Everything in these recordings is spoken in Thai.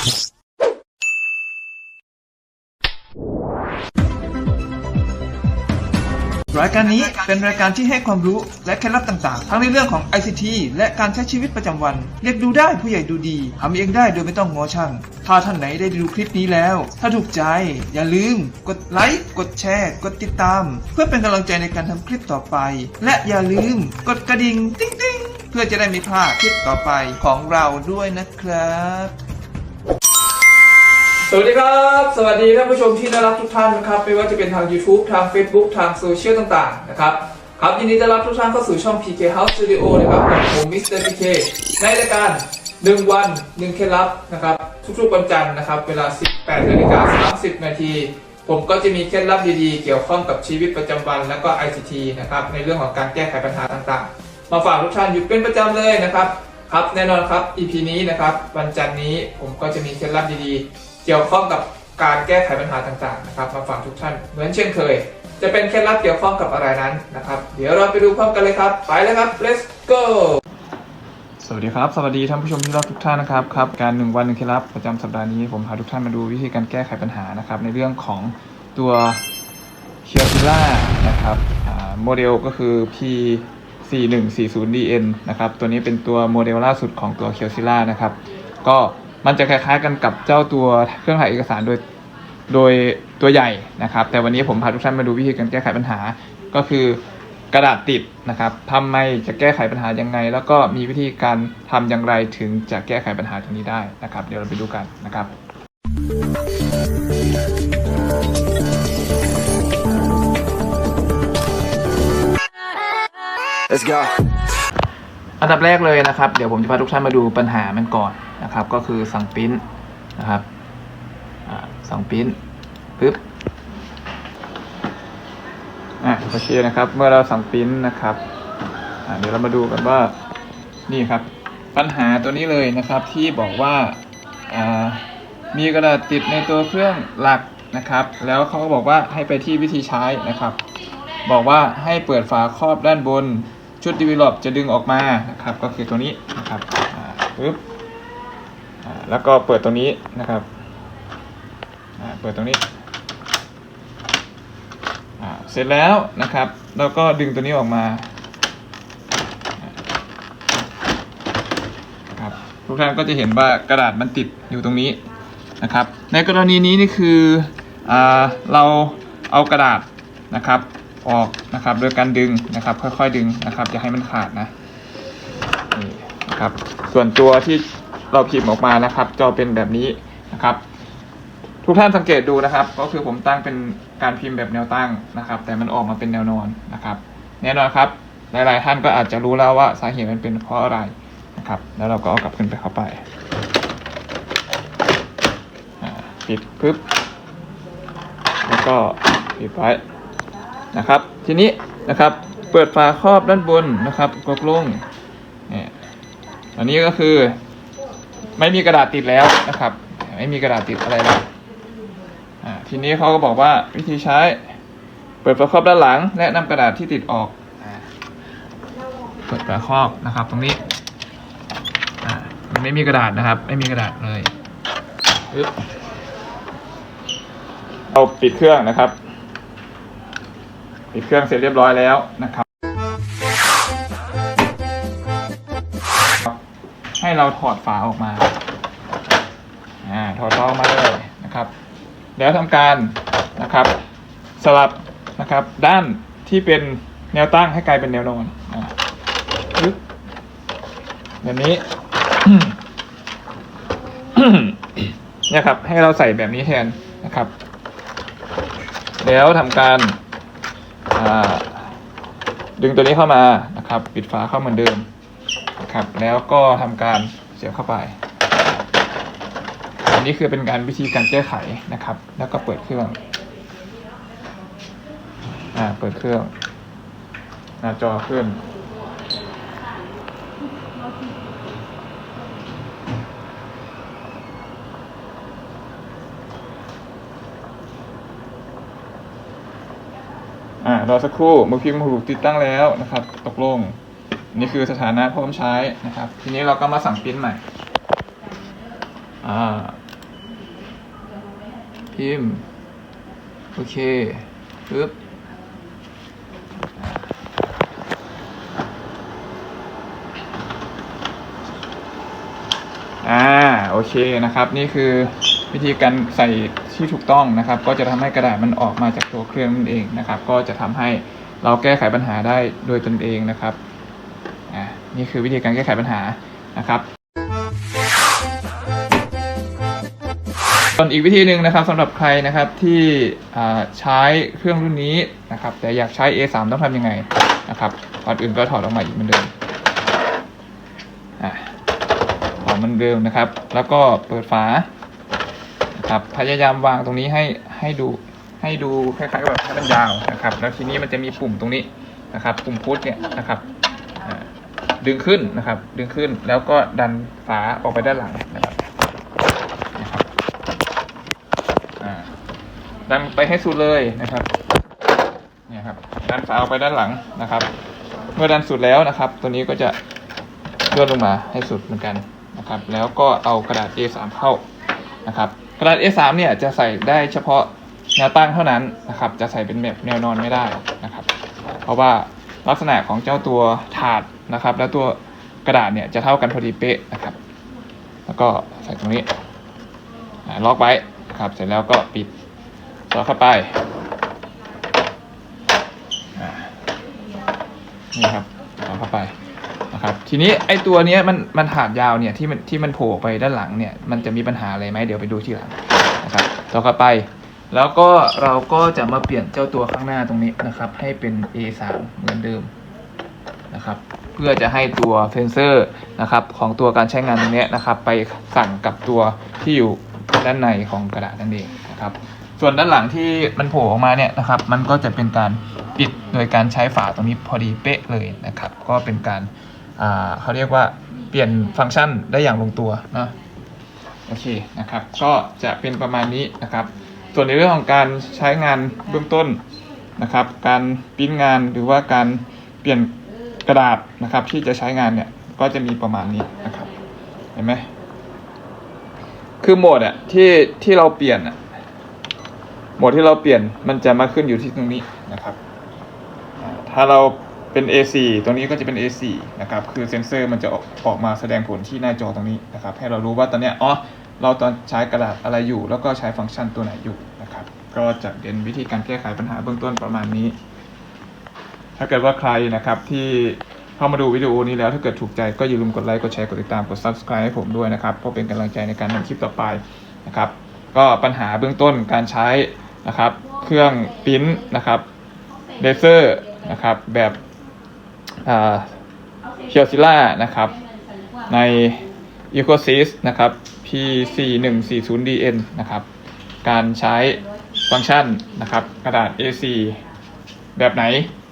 รายการนี้เป็นรายการที่ให้ความรู้และเคล็ดลับต่างๆ ทั้งในเรื่องของ ICT และการใช้ชีวิตประจำวัน เรียกดูได้ผู้ใหญ่ดูดีทำเองได้โดยไม่ต้องงอช่าง ถ้าท่านไหนได้ดูคลิปนี้แล้ว ถ้าถูกใจ อย่าลืม กดไลค์กดแชร์ กดติดตาม เพื่อเป็นกำลังใจในการทำคลิปต่อไป และอย่าลืม กดกระดิ่งติ๊งติ๊งๆ เพื่อจะได้ไม่พลาดคลิปต่อไปของเราด้วยนะครับ สวัสดีครับ สวัสดีท่านผู้ชมที่น่ารักทุกท่านนะครับ ไม่ว่าจะเป็นทาง YouTube ทาง Facebook ทางโซเชียลต่างๆ นะครับ ครับยินดีต้อนรับทุกท่านเข้าสู่ช่อง PK House Studio นะครับกับผมมิสเตอร์ PK ในรายการ 1 วัน 1 เคล็ดลับนะครับ ทุกๆวันจันทร์นะครับ เวลา 18นาฬิกา30 นาที ผมก็จะมีเคล็ดลับดีๆ เกี่ยวข้องกับชีวิตประจำวัน และก็ ICT นะครับ ในเรื่องของการแก้ไขปัญหาต่างๆ มาฝากทุกท่านอยู่เป็นประจำเลยนะครับ ครับ แน่นอนครับ EP นี้นะครับ วันจันทร์นี้ผมก็จะมีเคล็ดลับดีๆ เกี่ยวข้องกับการแก้ไขปัญหาต่างๆนะครับมาฝากทุกท่านเหมือนเช่นเคย จะเป็นเคล็ดลับเกี่ยวข้องกับอะไรนั้นนะครับ เดี๋ยวเราไปดูพร้อมกันเลยครับ ไปเลยครับ let's go สวัสดีครับ สวัสดีท่านผู้ชมที่รักทุกท่านนะครับครับการหนึ่งวันหนึ่งเคล็ดลับประจำสัปดาห์นี้ผมพาทุกท่านมาดูวิธีการแก้ไขปัญหานะครับในเรื่องของตัวเคียวซิล่านะครับโมเดลก็คือ P 4140DN นะครับตัวนี้เป็นตัวโมเดลล่าสุดของตัว k i o s i l l a นะครับก็ มันจะคล้ายๆกันกับเจ้าตัวเครื่องถ่ายเอกสารโดยโดยตัวใหญ่นะครับ แต่วันนี้ผมพาทุกท่านมาดูวิธีการแก้ไขปัญหา ก็คือกระดาษติดนะครับทำไมจะแก้ไขปัญหายังไง แล้วก็มีวิธีการทำอย่างไรถึงจะแก้ไขปัญหาตรงนี้ได้นะครับ เดี๋ยวเราไปดูกันนะครับ Let's go. อันดับแรกเลยนะครับ เดี๋ยวผมจะพาทุกท่านมาดูปัญหามันก่อน นะครับ ก็คือสั่งปิ้นนะครับสั่งปิ้นปึ๊บอะโอเคนะครับ เมื่อเราสั่งปิ้นนะครับเดี๋ยวเรามาดูกันว่านี่ครับ ปัญหาตัวนี้เลยนะครับที่บอกว่าามีกระดาษติดในตัวเครื่องหลักนะครับ แล้วเขาก็บอกว่าให้ไปที่วิธีใช้นะครับ บอกว่าให้เปิดฝาครอบด้านบนชุด develop จะดึงออกมานะครับ ก็คือตัวนี้นะครับปึ๊บ แล้วก็เปิดตรงนี้นะครับอ่าเปิดตรงนี้อ่าเสร็จแล้วนะครับแล้วก็ดึงตัวนี้ออกมานะครับทุกท่านก็จะเห็นว่ากระดาษมันติดอยู่ตรงนี้นะครับ ในกรณีนี้นี่คืออาเราเอากระดาษนะครับออกนะครับโดยการดึงนะครับค่อยๆดึงนะครับอย่าให้มันขาดนะนี่นะครับส่วนตัวที่ เราพิมพ์ออกมานะครับจะเป็นแบบนี้นะครับ ทุกท่านสังเกตดูนะครับ ก็คือผมตั้งเป็นการพิมพ์แบบแนวตั้งนะครับ แต่มันออกมาเป็นแนวนอนนะครับ แน่นอนครับ หลาย ๆ ท่านก็อาจจะรู้แล้วว่าสาเหตุมันเป็นเพราะอะไรนะครับ แล้วเราก็เอากลับขึ้นไปเข้าไปปิดปึ๊บแล้วก็ปิดไว้นะครับ ทีนี้นะครับเปิดฝาครอบด้านบนนะครับกดลงเนี่ยอันนี้ก็คือ ไม่มีกระดาษติดแล้วนะครับ ไม่มีกระดาษติดอะไรแล้วทีนี้เขาก็บอกว่าวิธีใช้ เปิดฝาครอบด้านหลัง และนำกระดาษที่ติดออกเปิดฝาครอบนะครับ ตรงนี้มันไม่มีกระดาษนะครับ ไม่มีกระดาษเลยเอาปิดเครื่องนะครับ ปิดเครื่องเสร็จเรียบร้อยแล้วนะครับ เราถอดฝาออกมาอ่าถอดฝาออกมาเลยนะครับ แล้วทำการนะครับ สลับนะครับ ด้านที่เป็นแนวตั้งให้กลายเป็นแนวนอนอ่าแบบนี้เนี่ยครับ ให้เราใส่แบบนี้แทนนะครับ แล้วทำการดึงตัวนี้เข้ามานะครับ ปิดฝาเข้าเหมือนเดิม ครับแล้วก็ทำการเสียบเข้าไป อันนี้คือเป็นการวิธีการแก้ไขนะครับ แล้วก็เปิดเครื่องอ่าเปิดเครื่อง หน้าจอขึ้นอ่ารอสักครู่มือพิมพ์ถูกติดตั้งแล้วนะครับ ตกลง นี่คือสถานะพร้อมใช้นะครับ ทีนี้เราก็มาสั่งปริ้นใหม่พิมพ์ โอเคปึ๊บอ่าโอเคนะครับ นี่คือวิธีการใส่ที่ถูกต้องนะครับ ก็จะทำให้กระดาษมันออกมาจากตัวเครื่องนั่นเองนะครับ ก็จะทำให้เราแก้ไขปัญหาได้โดยตนเองนะครับ นี่คือวิธีการแก้ไขปัญหานะครับส่วนอีกวิธีหนึ่งนะครับสำหรับใครนะครับที่ใช้เครื่องรุ่นนี้นะครับ แต่อยากใช้ A3 ต้องทำยังไงนะครับก่อนอื่นก็ถอดออกมาอีกเหมือนเดิมอ่าของเหมันเดิมนะครับ แล้วก็เปิดฝานะครับพยายามวางตรงนี้ให้ให้ดูให้ดูคล้ายๆกับแบบให้มันยาวนะครับ แล้วทีนี้มันจะมีปุ่มตรงนี้นะครับ ปุ่มพุชเนี่ยนะครับ ดึงขึ้นนะครับ ดึงขึ้นแล้วก็ดันฝาออกไปด้านหลังนะครับนะครับดันไปให้สุดเลยนะครับเนี่ยครับดันฝาออกไปด้านหลังนะครับ เมื่อดันสุดแล้วนะครับ ตัวนี้ก็จะย่นลงมาให้สุดเหมือนกันนะครับ แล้วก็เอากระดาษ A3 เข้านะครับ กระดาษ A3 เนี่ยจะใส่ได้เฉพาะแนวตั้งเท่านั้นนะครับ จะใส่เป็นแบบแนวนอนไม่ได้นะครับ เพราะว่า ลักษณะของเจ้าตัวถาดนะครับ แล้วตัวกระดาษเนี่ยจะเท่ากันพอดีเป๊ะนะครับ แล้วก็ใส่ตรงนี้ล็อกไว้ครับเสร็จแล้วก็ปิดต่อเข้าไปนี่ครับต่อเข้าไปนะครับ ทีนี้ไอตัวเนี้ยมันมันถาดยาวเนี่ยที่มันที่มันโผล่ไปด้านหลังเนี่ยมันจะมีปัญหาอะไรไหมเดี๋ยวไปดูทีหลังนะครับต่อเข้าไป แล้วก็เราก็จะมาเปลี่ยนเจ้าตัวข้างหน้าตรงนี้นะครับ ให้เป็น A3 เหมือนเดิมนะครับ เพื่อจะให้ตัวเซนเซอร์นะครับของตัวการใช้งานตรงนี้นะครับ ไปสั่งกับตัวที่อยู่ด้านในของกระดาษนั่นเองนะครับ ส่วนด้านหลังที่มันโผล่ออกมาเนี่ยนะครับ มันก็จะเป็นการปิดโดยการใช้ฝาตรงนี้พอดีเป๊ะเลยนะครับ ก็เป็นการอ่าเขาเรียกว่าเปลี่ยนฟังก์ชันได้อย่างลงตัวนะโอเคนะครับก็จะเป็นประมาณนี้นะครับ ส่วนในเรื่องของการใช้งานเบื้องต้นนะครับ การปริ้นงานหรือว่าการเปลี่ยนกระดาษนะครับ ที่จะใช้งานเนี่ยก็จะมีประมาณนี้นะครับ เห็นไหมคือโหมดอะที่ที่เราเปลี่ยนอะโหมดที่เราเปลี่ยนมันจะมาขึ้นอยู่ที่ตรงนี้นะครับ ถ้าเราเป็น A4 ตรงนี้ก็จะเป็น A4 นะครับ คือเซนเซอร์มันจะออกออกมาแสดงผลที่หน้าจอตรงนี้นะครับ ให้เรารู้ว่าตอนเนี้ย อ๋อ เราตอนใช้กระดาษอะไรอยู่ แล้วก็ใช้ฟังก์ชันตัวไหนอยู่นะครับ ก็จะเป็นวิธีการแก้ไขปัญหาเบื้องต้นประมาณนี้ ถ้าเกิดว่าใครนะครับที่เข้ามาดูวิดีโอนี้แล้วถ้าเกิดถูกใจก็อย่าลืมกดไลค์กดแชร์กดติดตามกด subscribe ให้ผมด้วยนะครับเพราะเป็นกำลังใจในการทำคลิปต่อไปนะครับ ก็ปัญหาเบื้องต้นการใช้นะครับ เครื่องปิ้นนะครับเลเซอร์นะครับแบบเคียวซิล่านะครับใน EcoSys นะครับ P4140DN นะครับ การใช้ฟังก์ชันนะครับ กระดาษ A4 แบบไหน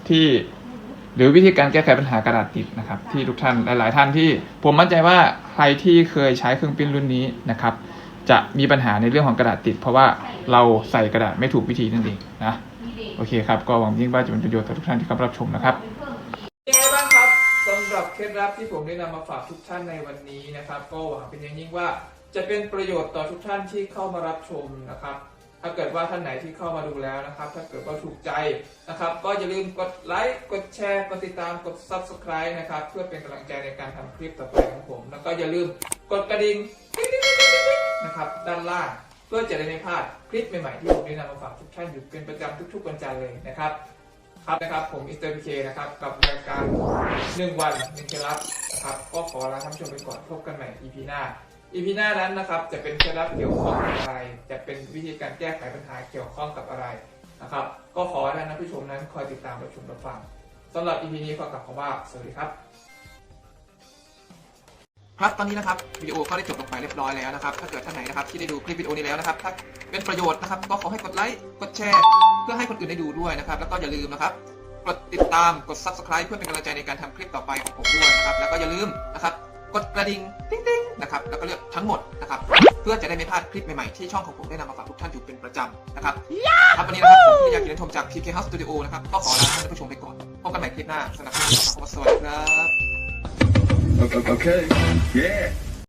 ที่หรือวิธีการแก้ไขปัญหากระดาษติดนะครับ ที่ทุกท่านหลาย ๆ ท่านที่ผมมั่นใจว่าใครที่เคยใช้เครื่องปริ้นรุ่นนี้นะครับ จะมีปัญหาในเรื่องของกระดาษติด เพราะว่าเราใส่กระดาษไม่ถูกวิธีนั่นเองนะโอเคครับ ก็หวังยิ่งว่าจะเป็นประโยชน์ต่อทุกท่านที่เข้ารับชมนะครับเป็นไงบ้างครับสำหรับเคล็ดลับที่ผมได้นำมาฝากทุกท่านในวันนี้นะครับ ก็หวังเป็นอย่างยิ่งว่า จะเป็นประโยชน์ต่อทุกท่านที่เข้ามารับชมนะครับ ถ้าเกิดว่าท่านไหนที่เข้ามาดูแล้วนะครับ ถ้าเกิดว่าถูกใจนะครับ ก็อย่าลืมกดไลค์กดแชร์กดติดตามกด subscribe นะครับ เพื่อเป็นกำลังใจในการทำคลิปต่อไปของผม แล้วก็อย่าลืมกดกระดิ่งนะครับด้านล่างเพื่อจะได้ไม่พลาดคลิปใหม่ๆที่ผมได้นำมาฝากทุกท่านอยู่เป็นประจำทุกๆวันจันทร์เลยนะครับครับนะครับผมอิสเตอร์พีเคนะครับกับรายการหนึ่งวันหนึ่งเคล็ดลับนะครับก็ขอลาท่านผู้ชมไปก่อนพบกันใหม่ EP หน้า EP หน้านั้นนะครับ จะเป็นเคล็ดลับเกี่ยวข้องกับอะไร จะเป็นวิธีการแก้ไขปัญหาเกี่ยวข้องกับอะไรนะครับ ก็ขอให้ท่านผู้ชมนั้นคอยติดตามรับชมรับฟังสำหรับ EP นี้ขอกลับคำว่า สวัสดีครับครับตอนนี้นะครับวิดีโอก็ได้จบลงไปเรียบร้อยแล้วนะครับ ถ้าเกิดท่านไหนนะครับที่ได้ดูคลิปวิดีโอนี้แล้วนะครับ ถ้าเป็นประโยชน์นะครับ ก็ขอให้กดไลค์กดแชร์ เพื่อให้คนอื่นได้ดูด้วยนะครับ แล้วก็อย่าลืมนะครับกดติดตามกด subscribe เพื่อเป็นกำลังใจในการทำคลิปต่อไปของผมด้วยนะครับ แล้วก็อย่าลืมนะครับ กดกระดิ่งติ๊งติ๊งนะครับแล้วก็เลือกทั้งหมดนะครับเพื่อจะได้ไม่พลาดคลิปใหม่ๆที่ช่องของผมได้นำมาฝากทุกท่านอยู่เป็นประจำนะครับครับวันนี้นะครับผมที่อยากกินชมจาก PK House Studio นะครับก็ขอลาท่านผู้ชมไปก่อนพบกันใหม่คลิปหน้าสำหรับคลิปนี้ขอสวัสดีครับ Okay. Yeah.